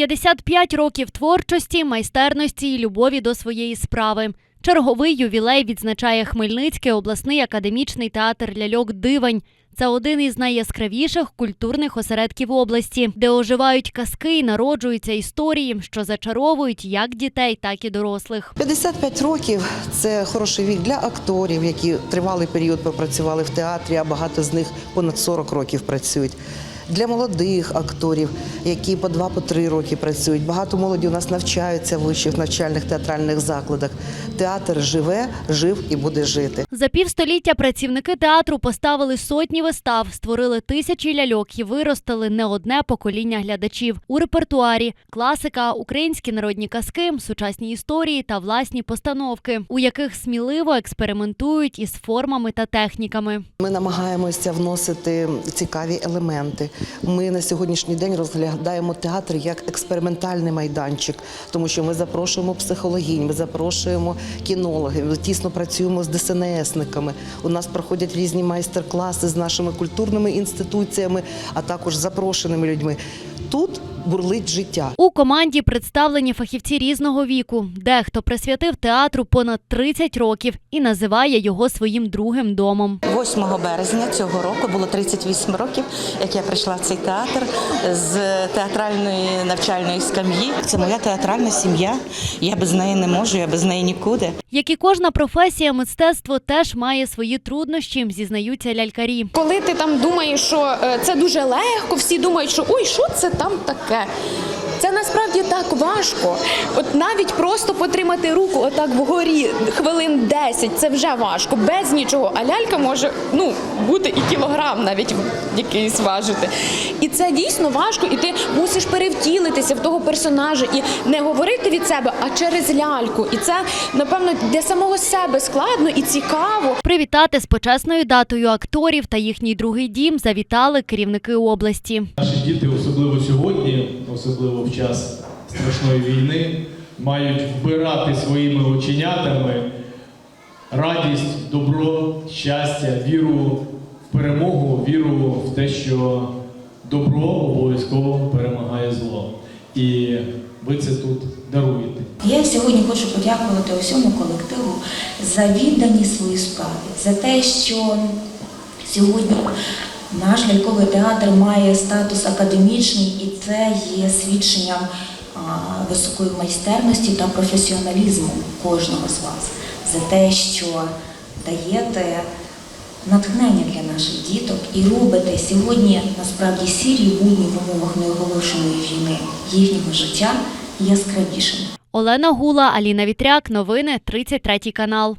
55 років творчості, майстерності і любові до своєї справи. Черговий ювілей відзначає Хмельницький обласний академічний театр ляльок Дивань. Це один із найяскравіших культурних осередків області, де оживають казки і народжуються історії, що зачаровують як дітей, так і дорослих. 55 років це хороший вік для акторів, які тривалий період попрацювали в театрі, а багато з них понад 40 років працюють. Для молодих акторів, які по 2-3 роки працюють. Багато молоді у нас навчаються в вищих навчальних театральних закладах. Театр живе, жив і буде жити. За півстоліття працівники театру поставили сотні вистав, створили тисячі ляльок і виростили не одне покоління глядачів у репертуарі, класика, українські народні казки, сучасні історії та власні постановки, у яких сміливо експериментують із формами та техніками. Ми намагаємося вносити цікаві елементи. Ми на сьогоднішній день розглядаємо театр як експериментальний майданчик, тому що ми запрошуємо психологінь, ми запрошуємо кінологів, ми тісно працюємо з ДСНСниками. У нас проходять різні майстер-класи з нашими культурними інституціями, а також запрошеними людьми. Тут бурлить життя. У команді представлені фахівці різного віку. Дехто присвятив театру понад 30 років і називає його своїм другим домом. 8 березня цього року було 38 років, як я прийшла в цей театр з театральної навчальної скам'ї. Це моя театральна сім'я. Я без неї не можу, я без неї нікуди. Як і кожна професія, мистецтво теж має свої труднощі, зізнаються лялькарі. Коли ти там думаєш, що е, це дуже легко, всі думають, що ой, що це там таке. yeah. Це насправді так важко. От навіть просто потримати руку отак вгорі хвилин 10, це вже важко, без нічого. А лялька може ну, бути і кілограм навіть якийсь важити. І це дійсно важко, і ти мусиш перевтілитися в того персонажа і не говорити від себе, а через ляльку. І це, напевно, для самого себе складно і цікаво. Привітати з почесною датою акторів та їхній другий дім завітали керівники області. Наші діти, особливо сьогодні, особливо час страшної війни, мають вбирати своїми оченятами радість, добро, щастя, віру в перемогу, віру в те, що добро обов'язково перемагає зло. І ви це тут даруєте. Я сьогодні хочу подякувати усьому колективу за відданість своїй справі, за те, що сьогодні наш ляльковий театр має статус академічний, і це є свідченням високої майстерності та професіоналізму кожного з вас, за те, що даєте натхнення для наших діток і робите сьогодні насправді сірі будні в умовах неоголошеної війни їхнього життя яскравішими. Олена Гула, Аліна Вітряк. Новини 33 канал.